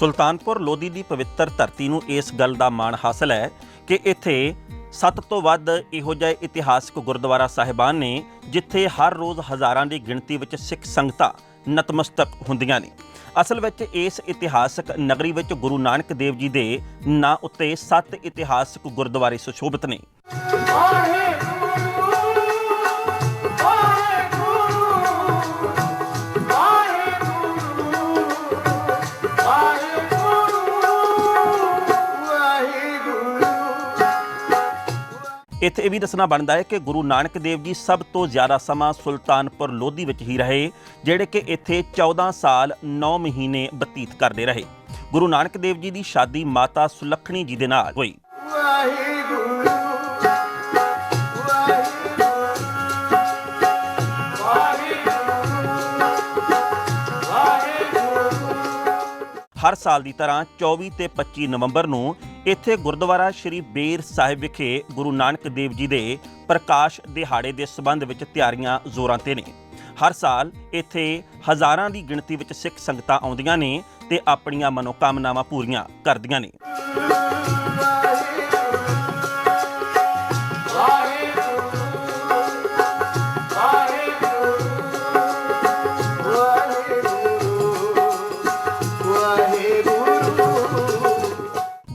ਸੁਲਤਾਨਪੁਰ ਲੋਧੀ ਦੀ ਪਵਿੱਤਰ ਧਰਤੀ ਨੂੰ ਇਸ ਗੱਲ ਦਾ ਮਾਣ ਹਾਸਲ ਹੈ ਕਿ ਇੱਥੇ ਸੱਤ ਤੋਂ ਵੱਧ ਇਹੋ ਜਿਹੇ ਇਤਿਹਾਸਕ ਗੁਰਦੁਆਰਾ ਸਾਹਿਬਾਨ ਨੇ, ਜਿੱਥੇ ਹਰ ਰੋਜ਼ ਹਜ਼ਾਰਾਂ ਦੀ ਗਿਣਤੀ ਵਿੱਚ ਸਿੱਖ ਸੰਗਤਾਂ ਨਤਮਸਤਕ ਹੁੰਦੀਆਂ ਨੇ। ਅਸਲ ਵਿੱਚ ਇਸ ਇਤਿਹਾਸਕ ਨਗਰੀ ਵਿੱਚ ਗੁਰੂ ਨਾਨਕ ਦੇਵ ਜੀ ਦੇ ਨਾਂ ਉੱਤੇ ਸੱਤ ਇਤਿਹਾਸਕ ਗੁਰਦੁਆਰੇ ਸੁਸ਼ੋਭਿਤ ਨੇ। ਇੱਥੇ ਇਹ ਵੀ ਦੱਸਣਾ ਬਣਦਾ ਹੈ ਕਿ ਗੁਰੂ ਨਾਨਕ ਦੇਵ ਜੀ ਸਭ ਤੋਂ ਜ਼ਿਆਦਾ ਸਮਾਂ ਸੁਲਤਾਨਪੁਰ ਲੋਧੀ ਵਿੱਚ ਹੀ ਰਹੇ, ਜਿਹੜੇ ਕਿ ਇੱਥੇ 14 ਸਾਲ 9 ਮਹੀਨੇ ਬਤੀਤ ਕਰਦੇ ਰਹੇ। ਗੁਰੂ ਨਾਨਕ ਦੇਵ ਜੀ ਦੀ ਸ਼ਾਦੀ ਮਾਤਾ ਸੁਲੱਖਣੀ ਜੀ ਦੇ ਨਾਲ ਹੋਈ। ਹਰ ਸਾਲ ਦੀ ਤਰ੍ਹਾਂ 24 ਤੇ 25 ਨਵੰਬਰ ਨੂੰ ਇੱਥੇ ਗੁਰਦੁਆਰਾ ਸ਼੍ਰੀ ਬੇਰ ਸਾਹਿਬ ਵਿਖੇ ਗੁਰੂ ਨਾਨਕ ਦੇਵ ਜੀ ਦੇ ਪ੍ਰਕਾਸ਼ ਦਿਹਾੜੇ ਦੇ ਸਬੰਧ ਵਿੱਚ ਤਿਆਰੀਆਂ ਜ਼ੋਰਾਂ ਤੇ ਨੇ। ਹਰ ਸਾਲ ਇੱਥੇ ਹਜ਼ਾਰਾਂ ਦੀ ਗਿਣਤੀ ਵਿੱਚ ਸਿੱਖ ਸੰਗਤਾਂ ਆਉਂਦੀਆਂ ਨੇ ਤੇ ਆਪਣੀਆਂ ਮਨੋਕਾਮਨਾਵਾਂ ਪੂਰੀਆਂ ਕਰਦੀਆਂ ਨੇ।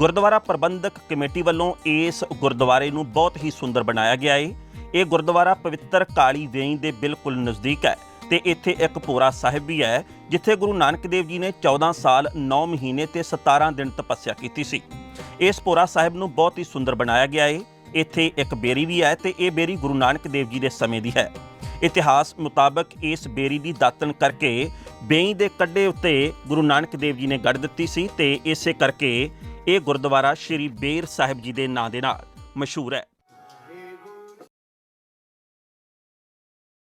ਗੁਰਦੁਆਰਾ ਪ੍ਰਬੰਧਕ ਕਮੇਟੀ ਵੱਲੋਂ ਇਸ ਗੁਰਦੁਆਰੇ ਨੂੰ ਬਹੁਤ ਹੀ ਸੁੰਦਰ ਬਣਾਇਆ ਗਿਆ ਹੈ ਇਹ ਗੁਰਦੁਆਰਾ ਪਵਿੱਤਰ ਕਾਲੀ ਵੇਈ ਦੇ ਬਿਲਕੁਲ ਨਜ਼ਦੀਕ ਹੈ ਤੇ ਇੱਥੇ ਇੱਕ ਭੋਰਾ ਸਾਹਿਬ ਵੀ ਹੈ, ਜਿੱਥੇ ਗੁਰੂ ਨਾਨਕ ਦੇਵ ਜੀ ਨੇ 14 ਸਾਲ 9 ਮਹੀਨੇ ਤੇ 17 ਦਿਨ ਤਪੱਸਿਆ ਕੀਤੀ ਸੀ। ਇਸ ਭੋਰਾ ਸਾਹਿਬ ਨੂੰ ਬਹੁਤ ਹੀ ਸੁੰਦਰ ਬਣਾਇਆ ਗਿਆ ਹੈ ਇੱਥੇ ਇੱਕ ਬੇਰੀ ਵੀ ਹੈ ਤੇ ਇਹ ਬੇਰੀ ਗੁਰੂ ਨਾਨਕ ਦੇਵ ਜੀ ਦੇ ਸਮੇਂ ਦੀ ਹੈ। ਇਤਿਹਾਸ ਮੁਤਾਬਕ ਇਸ ਬੇਰੀ ਦੀ ਦਾਤਣ ਕਰਕੇ ਬੇਈ ਦੇ ਕੱਡੇ ਉੱਤੇ ਗੁਰੂ ਨਾਨਕ ਦੇਵ ਜੀ ਨੇ ਗੱਡ ਦਿੱਤੀ ਸੀ ਤੇ ਇਸੇ ਕਰਕੇ ਇਹ ਗੁਰਦੁਆਰਾ ਸ਼੍ਰੀ ਬੇਰ ਸਾਹਿਬ ਜੀ ਦੇ ਨਾਂ ਦੇ ਨਾਲ ਮਸ਼ਹੂਰ ਹੈ।